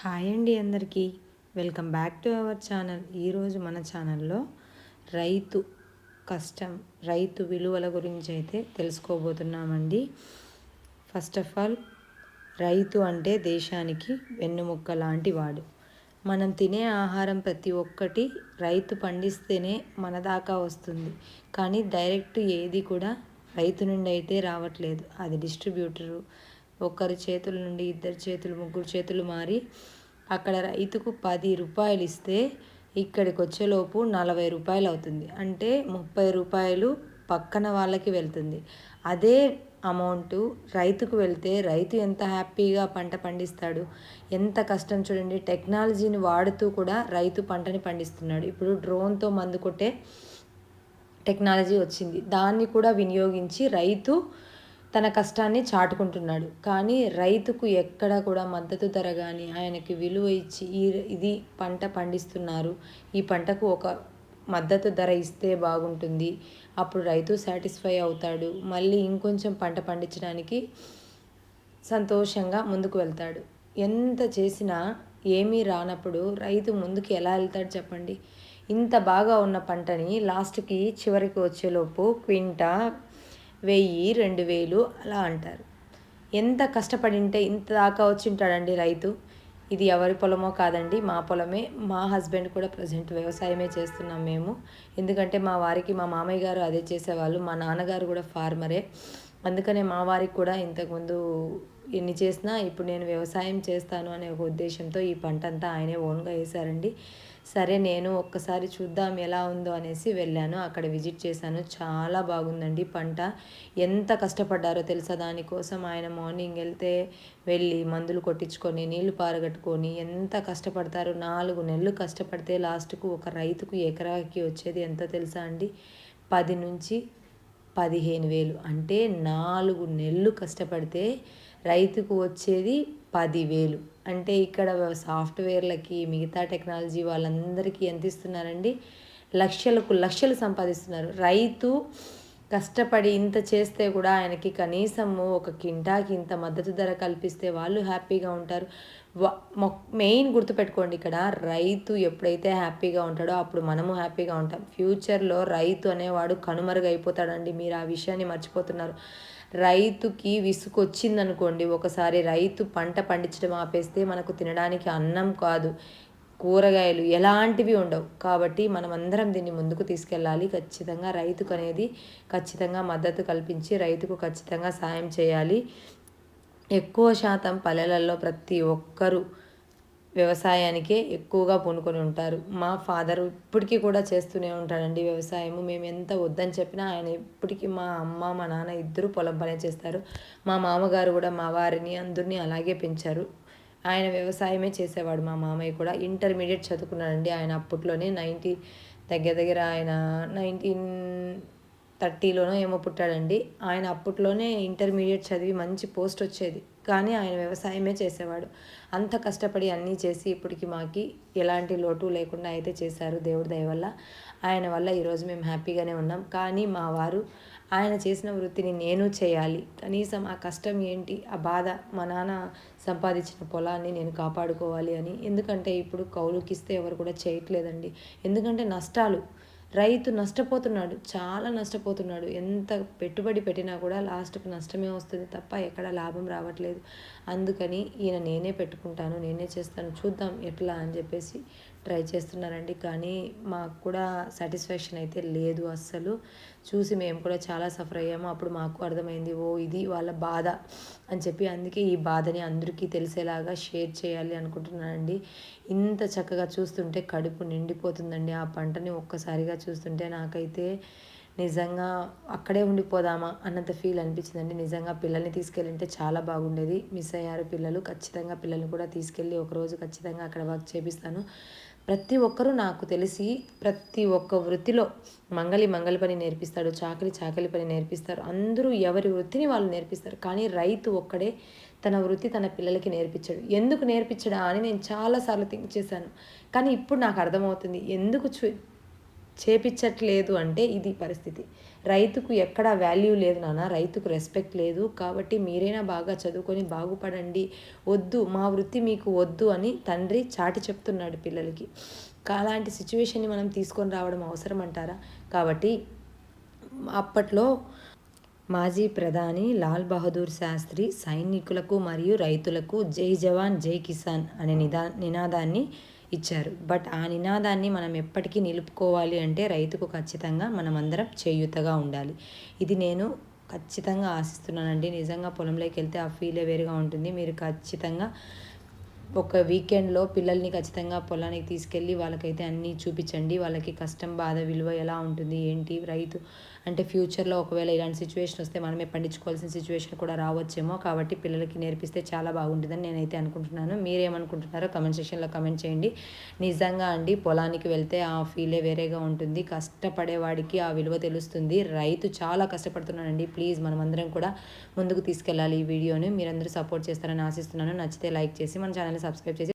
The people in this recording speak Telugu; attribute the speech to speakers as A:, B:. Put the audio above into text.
A: హాయ్ అండి అందరికీ. Welcome back to our channel. ఈరోజు మన ఛానల్లో రైతు కష్టం రైతు విలువల గురించి అయితే తెలుసుకోబోతున్నామండి. ఫస్ట్ ఆఫ్ ఆల్ రైతు అంటే దేశానికి వెన్నుముక్క లాంటి వాడు. మనం తినే ఆహారం ప్రతి ఒక్కటి రైతు పండిస్తేనే మన దాకా వస్తుంది. కానీ డైరెక్ట్ ఏది కూడా రైతు నుండి అయితే రావట్లేదు. అది డిస్ట్రిబ్యూటరు ఒకరి చేతుల నుండి ఇద్దరు చేతులు ముగ్గురు చేతులు మారి అక్కడ రైతుకు పది రూపాయలు ఇస్తే ఇక్కడికి వచ్చేలోపు నలభై రూపాయలు అవుతుంది. అంటే ముప్పై రూపాయలు పక్కన వాళ్ళకి వెళ్తుంది. అదే అమౌంట్ రైతుకు వెళ్తే రైతు ఎంత హ్యాపీగా పంట పండిస్తాడు? ఎంత కష్టం చూడండి. టెక్నాలజీని వాడుతూ కూడా రైతు పంటని పండిస్తున్నాడు. ఇప్పుడు డ్రోన్తో మందు కొట్టే టెక్నాలజీ వచ్చింది. దాన్ని కూడా వినియోగించి రైతు తన కష్టాన్ని చాటుకుంటున్నాడు. కానీ రైతుకు ఎక్కడ కూడా మద్దతు ధర కానీ ఆయనకి విలువ ఇచ్చి ఈ ఇది పంట పండిస్తున్నారు. ఈ పంటకు ఒక మద్దతు ధర ఇస్తే బాగుంటుంది. అప్పుడు రైతు సాటిస్ఫై అవుతాడు. మళ్ళీ ఇంకొంచెం పంట పండించడానికి సంతోషంగా ముందుకు వెళ్తాడు. ఎంత చేసినా ఏమీ రానప్పుడు రైతు ముందుకు ఎలా వెళ్తాడు చెప్పండి? ఇంత బాగా ఉన్న పంటని లాస్ట్కి చివరికి వచ్చేలోపు క్వింటా వెయ్యి రెండు వేలు అలా అంటారు. ఎంత కష్టపడింటే ఇంత దాకా వచ్చింటాడండి రైతు? ఇది ఎవరి పొలమో కాదండి మా పొలమే. మా హస్బెండ్ కూడా ప్రజెంట్ వ్యవసాయమే చేస్తున్నాం మేము. ఎందుకంటే మా వారికి మా మామయ్య గారు అదే చేసేవాళ్ళు. మా నాన్నగారు కూడా ఫార్మరే. అందుకనే మా వారికి కూడా ఇంతకుముందు ఎన్ని చేసినా ఇప్పుడు నేను వ్యవసాయం చేస్తాను అనే ఒక ఉద్దేశంతో ఈ పంట అంతా ఆయనే ఓన్గా వేశారండి. సరే నేను ఒక్కసారి చూద్దాం ఎలా ఉందో అనేసి వెళ్ళాను. అక్కడ విజిట్ చేశాను. చాలా బాగుందండి పంట. ఎంత కష్టపడ్డారో తెలుసా? దానికోసం ఆయన మార్నింగ్ వెళ్తే వెళ్ళి మందులు కొట్టించుకొని నీళ్ళు పారగట్టుకొని ఎంత కష్టపడతారు? నాలుగు నెలలు కష్టపడితే లాస్ట్కు ఒక రైతుకు ఎకరాకి వచ్చేది ఎంతో తెలుసా అండి? పది నుంచి పదిహేను వేలు. అంటే నాలుగు నెలలు కష్టపడితే రైతుకు వచ్చేది పదివేలు. అంటే ఇక్కడ సాఫ్ట్వేర్లకి మిగతా టెక్నాలజీ వాళ్ళందరికీ ఎంత ఇస్తున్నారండి లక్షలకు లక్షలు సంపాదిస్తున్నారు. రైతు కష్టపడి ఇంత చేస్తే కూడా ఆయనకి కనీసము ఒక కింటాకి ఇంత మద్దతు ధర కల్పిస్తే వాళ్ళు హ్యాపీగా ఉంటారు. మెయిన్ గుర్తుపెట్టుకోండి ఇక్కడ రైతు ఎప్పుడైతే హ్యాపీగా ఉంటాడో అప్పుడు మనము హ్యాపీగా ఉంటాం. ఫ్యూచర్లో రైతు అనేవాడు కనుమరుగైపోతాడండి. మీరు ఆ విషయాన్ని మర్చిపోతున్నారు. రైతుకి విసుకొచ్చిందనుకోండి ఒకసారి రైతు పంట పండించడం ఆపేస్తే మనకు తినడానికి అన్నం కాదు కూరగాయలు ఎలాంటివి ఉండవు. కాబట్టి మనం అందరం దీన్ని ముందుకు తీసుకెళ్ళాలి. ఖచ్చితంగా రైతుకు అనేది ఖచ్చితంగా మద్దతు కల్పించి రైతుకు ఖచ్చితంగా సాయం చేయాలి. ఎక్కువ శాతం పల్లెలలో ప్రతి ఒక్కరూ వ్యవసాయానికే ఎక్కువగా పూనుకొని ఉంటారు. మా ఫాదర్ ఇప్పటికీ కూడా చేస్తూనే ఉంటాడండి వ్యవసాయము. మేము ఎంత వద్దని చెప్పినా ఆయన ఇప్పటికీ మా అమ్మ మా నాన్న ఇద్దరు పొలం పనే చేస్తారు. మా మామగారు కూడా మా వారిని అందరినీ అలాగే పెంచారు. ఆయన వ్యవసాయమే చేసేవాడు మా మామయ్య కూడా. ఇంటర్మీడియట్ చదువుకున్నాడండి ఆయన అప్పట్లోనే. నైంటీ దగ్గర దగ్గర ఆయన నైన్టీన్ థర్టీలోనో ఏమో పుట్టాడండి. ఆయన అప్పట్లోనే ఇంటర్మీడియట్ చదివి మంచి పోస్ట్ వచ్చేది. కానీ ఆయన వ్యవసాయమే చేసేవాడు. అంత కష్టపడి అన్నీ చేసి ఇప్పటికి మాకి ఎలాంటి లోటు లేకుండా అయితే చేశారు దేవుడి దయ వల్ల. ఆయన వల్ల ఈరోజు మేము హ్యాపీగానే ఉన్నాం. కానీ మా వారు ఆయన చేసిన వృత్తిని నేను చేయాలి. కనీసం ఆ కష్టం ఏంటి ఆ బాధ మా నాన్న సంపాదించిన పొలాన్ని నేను కాపాడుకోవాలి అని. ఎందుకంటే ఇప్పుడు కౌలుకిస్తే ఎవరు కూడా చేయట్లేదండి. ఎందుకంటే నష్టాలు. రైతు నష్టపోతున్నాడు చాలా నష్టపోతున్నాడు. ఎంత పెట్టుబడి పెట్టినా కూడా లాస్ట్కి నష్టమే వస్తుంది తప్ప ఎక్కడ లాభం రావట్లేదు. అందుకని ఈయన నేనే పెట్టుకుంటాను నేనే చేస్తాను చూద్దాం ఎట్లా అని చెప్పేసి ట్రై చేస్తున్నారండి. కానీ మాకు కూడా సాటిస్ఫాక్షన్ అయితే లేదు అస్సలు. చూసి మేము కూడా చాలా సఫర్ అయ్యాము. అప్పుడు మాకు అర్థమైంది ఓ ఇది వాళ్ళ బాధ అని చెప్పి అందుకే ఈ బాధని అందరికీ తెలిసేలాగా షేర్ చేయాలి అనుకుంటున్నానండి. ఇంత చక్కగా చూస్తుంటే కడుపు నిండిపోతుందండి. ఆ పంటని ఒక్కసారిగా చూస్తుంటే నాకైతే నిజంగా అక్కడే ఉండిపోదామా అన్నంత ఫీల్ అనిపించిందండి. నిజంగా పిల్లల్ని తీసుకెళ్ళింటే చాలా బాగుండేది. మిస్ అయ్యారు పిల్లలు. ఖచ్చితంగా పిల్లల్ని కూడా తీసుకెళ్ళి ఒకరోజు ఖచ్చితంగా అక్కడ వర్క్ చేపిస్తాను. ప్రతి ఒక్కరూ నాకు తెలిసి ప్రతి ఒక్క వృత్తిలో మంగలి మంగలి పని నేర్పిస్తాడు చాకలి చాకలి పని నేర్పిస్తారు. అందరూ ఎవరి వృత్తిని వాళ్ళు నేర్పిస్తారు. కానీ రైతు ఒక్కడే తన వృత్తి తన పిల్లలకి నేర్పించాడు. ఎందుకు నేర్పించడా అని నేను చాలాసార్లు థింక్ చేశాను. కానీ ఇప్పుడు నాకు అర్థమవుతుంది. ఎందుకు చూ చేపించట్లేదు అంటే ఇది పరిస్థితి. రైతుకు ఎక్కడా వాల్యూ లేదు నాన్న రైతుకు రెస్పెక్ట్ లేదు. కాబట్టి మీరైనా బాగా చదువుకొని బాగుపడండి. వద్దు మా వృత్తి మీకు వద్దు అని తండ్రి చాటి చెప్తున్నాడు పిల్లలకి. అలాంటి సిచ్యువేషన్ని మనం తీసుకొని రావడం అవసరం అంటారా? కాబట్టి అప్పట్లో మాజీ ప్రధాని లాల్ బహదూర్ శాస్త్రి సైనికులకు మరియు రైతులకు జై జవాన్ జై కిసాన్ అనే నిదా నినాదాన్ని ఇచ్చారు. బట్ ఆ నినాదాన్ని మనం ఎప్పటికీ నిలుపుకోవాలి అంటే రైతుకు ఖచ్చితంగా మనమందరం చేయూతగా ఉండాలి. ఇది నేను ఖచ్చితంగా ఆశిస్తున్నానండి. నిజంగా పొలంలోకి వెళ్తే ఆ ఫీలే వేరుగా ఉంటుంది. మీరు ఖచ్చితంగా ఒక వీకెండ్లో పిల్లల్ని ఖచ్చితంగా పొలానికి తీసుకెళ్ళి వాళ్ళకైతే అన్నీ చూపించండి. వాళ్ళకి కష్టం బాధ విలువ ఎలా ఉంటుంది ఏంటి? రైతు అంటే ఫ్యూచర్లో ఒకవేళ ఇలాంటి సిచ్యువేషన్ వస్తే మనమే పండించుకోవాల్సిన సిచ్యువేషన్ కూడా రావచ్చేమో. కాబట్టి పిల్లలకి నేర్పిస్తే చాలా బాగుంటుందని నేనైతే అనుకుంటున్నాను. మీరేమనుకుంటున్నారో కమెంట్ సెక్షన్లో కమెంట్ చేయండి. నిజంగా అండి పొలానికి వెళ్తే ఆ ఫీలే వేరేగా ఉంటుంది. కష్టపడేవాడికి ఆ విలువ తెలుస్తుంది. రైతు చాలా కష్టపడుతున్నానండి ప్లీజ్ మనమందరం కూడా ముందుకు తీసుకెళ్ళాలి ఈ వీడియోని. మీరందరూ సపోర్ట్ చేస్తారని ఆశిస్తున్నాను. నచ్చితే లైక్ చేసి మన ఛానల్ని సబ్స్క్రైబ్ చేసి